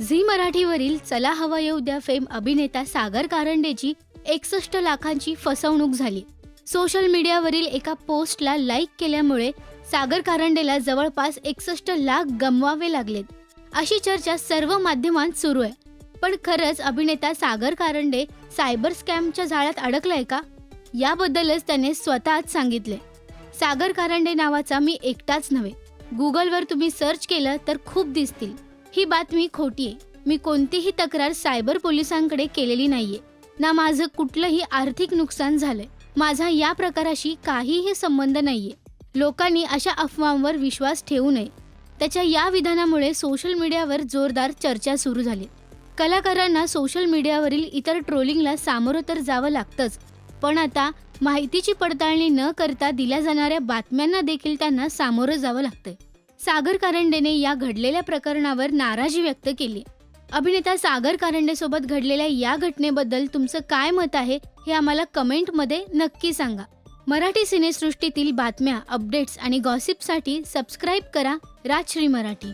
Zee मराठीवरील चला हवा येऊ द्या फेम अभिनेता सागर कारंडेची एकसष्ट लाखांची फसवणूक झाली. सोशल मीडियावरील एका पोस्टला लाईक केल्यामुळे सागर कारंडेला जवळपास एकसष्ट लाख गमवावे लागलेत. अशी चर्चा सर्व माध्यमांत सुरू आहे. पण खरंच अभिनेता सागर कारंडे सायबर स्कॅमच्या जाळ्यात अडकलाय का? याबद्दलच त्याने स्वतःच सांगितले. सागर कारंडे नावाचा मी एकटाच नव्हे. गुगलवर तुम्ही सर्च केलं तर खूप दिसतील. ही बातमी खोटी आहे. मी कोणतीही तक्रार सायबर पोलिसांकडे केलेली नाहीये. ना माझं कुठलंही आर्थिक नुकसान झालंय. माझा या प्रकाराशी काहीही संबंध नाहीये. लोकांनी अशा अफवांवर विश्वास ठेवू नये. त्याच्या या विधानामुळे सोशल मीडियावर जोरदार चर्चा सुरू झाली. कलाकारांना सोशल मीडियावरील इतर ट्रोलिंगला सामोरं तर जावं लागतंच. पण आता माहितीची पडताळणी न करता दिल्या जाणाऱ्या बातम्यांना देखील त्यांना सामोरं जावं लागतंय. सागर कारंडेने या घडलेल्या प्रकरणावर नाराजी व्यक्त केली. अभिनेता सागर कारंडेसोबत घडलेल्या या घटनेबद्दल तुमचं काय मत आहे हे आम्हाला कमेंटमध्ये नक्की सांगा. मराठी सिनेसृष्टीतील बातम्या अपडेट्स आणि गॉसिपसाठी सबस्क्राईब करा राजश्री मराठी.